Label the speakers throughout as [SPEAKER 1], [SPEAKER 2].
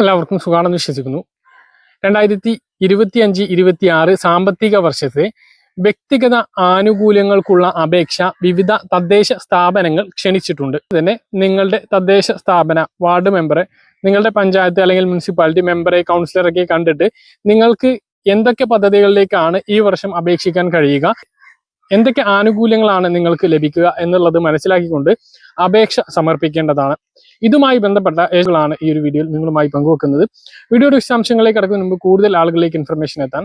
[SPEAKER 1] എല്ലാവർക്കും സുഖാണെന്ന് വിശ്വസിക്കുന്നു. രണ്ടായിരത്തി ഇരുപത്തി അഞ്ച് ഇരുപത്തി ആറ് സാമ്പത്തിക വർഷത്തെ വ്യക്തിഗത ആനുകൂല്യങ്ങൾക്കുള്ള അപേക്ഷ വിവിധ തദ്ദേശ സ്ഥാപനങ്ങൾ ക്ഷണിച്ചിട്ടുണ്ട്. തന്നെ നിങ്ങളുടെ തദ്ദേശ സ്ഥാപന വാർഡ് മെമ്പറെ നിങ്ങളുടെ പഞ്ചായത്ത് അല്ലെങ്കിൽ മുനിസിപ്പാലിറ്റി മെമ്പറെ കൗൺസിലറൊക്കെ കണ്ടിട്ട് നിങ്ങൾക്ക് എന്തൊക്കെ പദ്ധതികളിലേക്കാണ് ഈ വർഷം അപേക്ഷിക്കാൻ കഴിയുക? എന്തൊക്കെ ആനുകൂല്യങ്ങളാണ് നിങ്ങൾക്ക് ലഭിക്കുക എന്നുള്ളത് മനസ്സിലാക്കിക്കൊണ്ട് അപേക്ഷ സമർപ്പിക്കേണ്ടതാണ്. ഇതുമായി ബന്ധപ്പെട്ട ഏജുകളാണ് ഈ ഒരു വീഡിയോയിൽ നിങ്ങളുമായി പങ്കുവെക്കുന്നത്. വീഡിയോയുടെ വിശദാംശങ്ങളിലേക്ക് കടക്കുന്ന മുമ്പ് കൂടുതൽ ആളുകളിലേക്ക് ഇൻഫർമേഷൻ എത്താൻ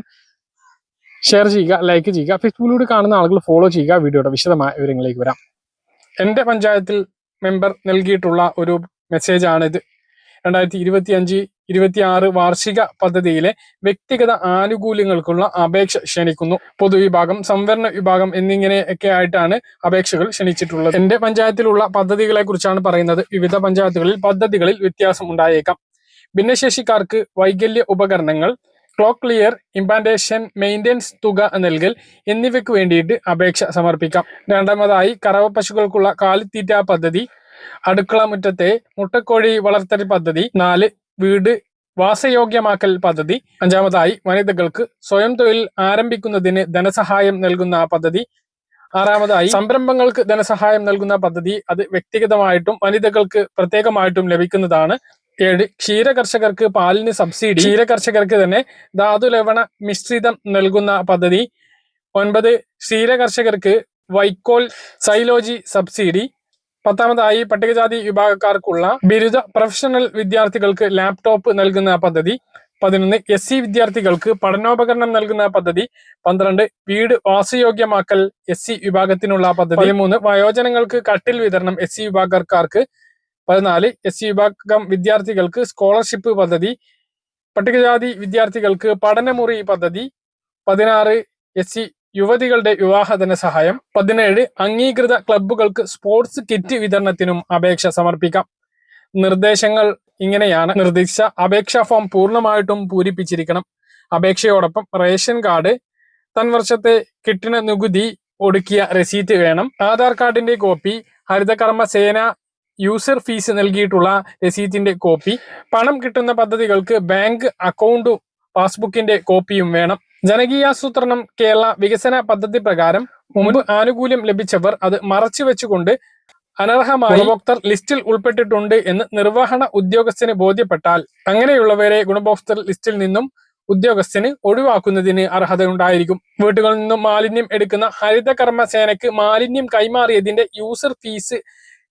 [SPEAKER 1] ഷെയർ ചെയ്യുക ലൈക്ക് ചെയ്യുക ഫേസ്ബുക്കിലൂടെ കാണുന്ന ആളുകൾ ഫോളോ ചെയ്യുക. വീഡിയോയുടെ വിശദമായ വിവരങ്ങളിലേക്ക് വരാം. എന്റെ പഞ്ചായത്തിൽ മെമ്പർ നൽകിയിട്ടുള്ള ഒരു മെസ്സേജ് ആണിത്. രണ്ടായിരത്തി ഇരുപത്തി അഞ്ച് ഇരുപത്തി ആറ് വാർഷിക പദ്ധതിയിലെ വ്യക്തിഗത ആനുകൂല്യങ്ങൾക്കുള്ള അപേക്ഷ ക്ഷണിക്കുന്നു. പൊതുവിഭാഗം സംവരണ വിഭാഗം എന്നിങ്ങനെയൊക്കെ ആയിട്ടാണ് അപേക്ഷകൾ ക്ഷണിച്ചിട്ടുള്ളത്. എന്റെ പഞ്ചായത്തിലുള്ള പദ്ധതികളെ കുറിച്ചാണ് പറയുന്നത്. വിവിധ പഞ്ചായത്തുകളിൽ പദ്ധതികളിൽ വ്യത്യാസം ഉണ്ടായേക്കാം. ഭിന്നശേഷിക്കാർക്ക് വൈകല്യ ഉപകരണങ്ങൾ ക്ലോക്ക് ക്ലിയർ ഇംപാന്റേഷൻ മെയിന്റെനൻസ് തുക നൽകൽ എന്നിവയ്ക്ക് വേണ്ടിയിട്ട് അപേക്ഷ സമർപ്പിക്കാം. രണ്ടാമതായി കറവ പശുക്കൾക്കുള്ള കാലിത്തീറ്റ പദ്ധതി അടുക്കള മുറ്റത്തെ മുട്ടക്കോഴി വളർത്തൽ പദ്ധതി നാല് വീട് വാസയോഗ്യമാക്കൽ പദ്ധതി. അഞ്ചാമതായി വനിതകൾക്ക് സ്വയം തൊഴിൽ ആരംഭിക്കുന്നതിന് ധനസഹായം നൽകുന്ന പദ്ധതി. ആറാമതായി സംരംഭങ്ങൾക്ക് ധനസഹായം നൽകുന്ന പദ്ധതി. അത് വ്യക്തിഗതമായിട്ടും വനിതകൾക്ക് പ്രത്യേകമായിട്ടും ലഭിക്കുന്നതാണ്. ഏഴ് ക്ഷീര കർഷകർക്ക് പാലിന് സബ്സിഡി. ക്ഷീര കർഷകർക്ക് തന്നെ ധാതു ലവണ മിശ്രിതം നൽകുന്ന പദ്ധതി. ഒൻപത് ക്ഷീര കർഷകർക്ക് വൈക്കോൽ സൈലോജി സബ്സിഡി. പത്താമതായി പട്ടികജാതി വിഭാഗക്കാർക്കുള്ള ബിരുദ പ്രൊഫഷണൽ വിദ്യാർത്ഥികൾക്ക് ലാപ്ടോപ്പ് നൽകുന്ന പദ്ധതി. പതിനൊന്ന് എസ് സി വിദ്യാർത്ഥികൾക്ക് പഠനോപകരണം നൽകുന്ന പദ്ധതി. പന്ത്രണ്ട് വീട് വാസയോഗ്യമാക്കൽ എസ് സി വിഭാഗത്തിനുള്ള പദ്ധതി. പതിമൂന്ന് വയോജനങ്ങൾക്ക് കട്ടിൽ വിതരണം എസ് സി വിഭാഗക്കാർക്ക്. പതിനാല് എസ് സി വിഭാഗം വിദ്യാർത്ഥികൾക്ക് സ്കോളർഷിപ്പ് പദ്ധതി. പട്ടികജാതി വിദ്യാർത്ഥികൾക്ക് പഠനമുറി പദ്ധതി. പതിനാറ് എസ് സി യുവതികളുടെ വിവാഹ ധനസഹായം പതിനേഴ് അംഗീകൃത ക്ലബ്ബുകൾക്ക് സ്പോർട്സ് കിറ്റ് വിതരണത്തിനും അപേക്ഷ സമർപ്പിക്കാം. നിർദ്ദേശങ്ങൾ ഇങ്ങനെയാണ്. നിർദ്ദേശിച്ച അപേക്ഷാ ഫോം പൂർണമായിട്ടും പൂരിപ്പിച്ചിരിക്കണം. അപേക്ഷയോടൊപ്പം റേഷൻ കാർഡ് തൻവർഷത്തെ കിട്ടിന നികുതി ഒടുക്കിയ രസീറ്റ് വേണം. ആധാർ കാർഡിന്റെ കോപ്പി ഹരിതകർമ്മ സേന യൂസർ ഫീസ് നൽകിയിട്ടുള്ള രസീറ്റിന്റെ കോപ്പി പണം കിട്ടുന്ന പദ്ധതികൾക്ക് ബാങ്ക് അക്കൗണ്ടും പാസ്ബുക്കിന്റെ കോപ്പിയും വേണം. ജനകീയാസൂത്രണം കേരള വികസന പദ്ധതി പ്രകാരം മുമ്പ് ആനുകൂല്യം ലഭിച്ചവർ അത് മറച്ചുവെച്ചുകൊണ്ട് വെച്ചുകൊണ്ട് അനർഹമായി ഉപഭോക്തർ ലിസ്റ്റിൽ ഉൾപ്പെട്ടിട്ടുണ്ട് എന്ന് നിർവഹണ ഉദ്യോഗസ്ഥന് ബോധ്യപ്പെട്ടാൽ അങ്ങനെയുള്ളവരെ ഗുണഭോക്തൃ ലിസ്റ്റിൽ നിന്നും ഉദ്യോഗസ്ഥന് ഒഴിവാക്കുന്നതിന് അർഹത ഉണ്ടായിരിക്കും വീട്ടുകളിൽ നിന്നും മാലിന്യം എടുക്കുന്ന ഹരിതകർമ്മ സേനയ്ക്ക് മാലിന്യം കൈമാറിയതിന്റെ യൂസർ ഫീസ്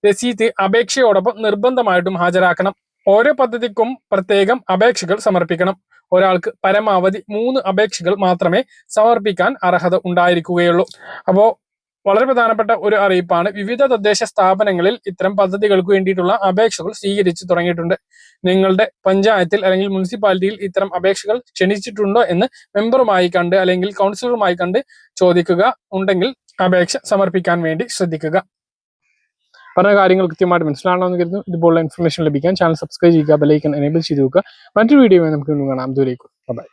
[SPEAKER 1] രസീത് അപേക്ഷയോടൊപ്പം നിർബന്ധമായിട്ടും ഹാജരാക്കണം. ഓരോ പദ്ധതിക്കും പ്രത്യേകം അപേക്ഷകൾ സമർപ്പിക്കണം. ഒരാൾക്ക് പരമാവധി മൂന്ന് അപേക്ഷകൾ മാത്രമേ സമർപ്പിക്കാൻ അർഹത ഉണ്ടായിരിക്കുകയുള്ളൂ. അപ്പോൾ വളരെ പ്രധാനപ്പെട്ട ഒരു അറിയിപ്പാണ്. വിവിധ തദ്ദേശ സ്ഥാപനങ്ങളിൽ ഇത്തരം പദ്ധതികൾക്ക് വേണ്ടിയിട്ടുള്ള അപേക്ഷകൾ സ്വീകരിച്ചു തുടങ്ങിയിട്ടുണ്ട്. നിങ്ങളുടെ പഞ്ചായത്തിൽ അല്ലെങ്കിൽ മുനിസിപ്പാലിറ്റിയിൽ ഇത്തരം അപേക്ഷകൾ ക്ഷണിച്ചിട്ടുണ്ടോ എന്ന് മെമ്പറുമായി കണ്ട് അല്ലെങ്കിൽ കൗൺസിലറുമായി കണ്ട് ചോദിക്കുക ഉണ്ടെങ്കിൽ അപേക്ഷ സമർപ്പിക്കാൻ വേണ്ടി ശ്രദ്ധിക്കുക. പറഞ്ഞ കാര്യങ്ങൾ കൃത്യമായിട്ട് മനസ്സിലാണെന്ന് കരുതുന്നു. ഇതുപോലുള്ള ഇൻഫർമേഷൻ ലഭിക്കാൻ ചാനൽ സബ്സ്ക്രൈബ് ചെയ്യുക ബെലൈക്കൻ എനേബിൾ ചെയ്ത് വെക്കുക. മറ്റൊരു വീഡിയോ നമുക്ക് കാണാം. ദൂരേക്കും ബൈ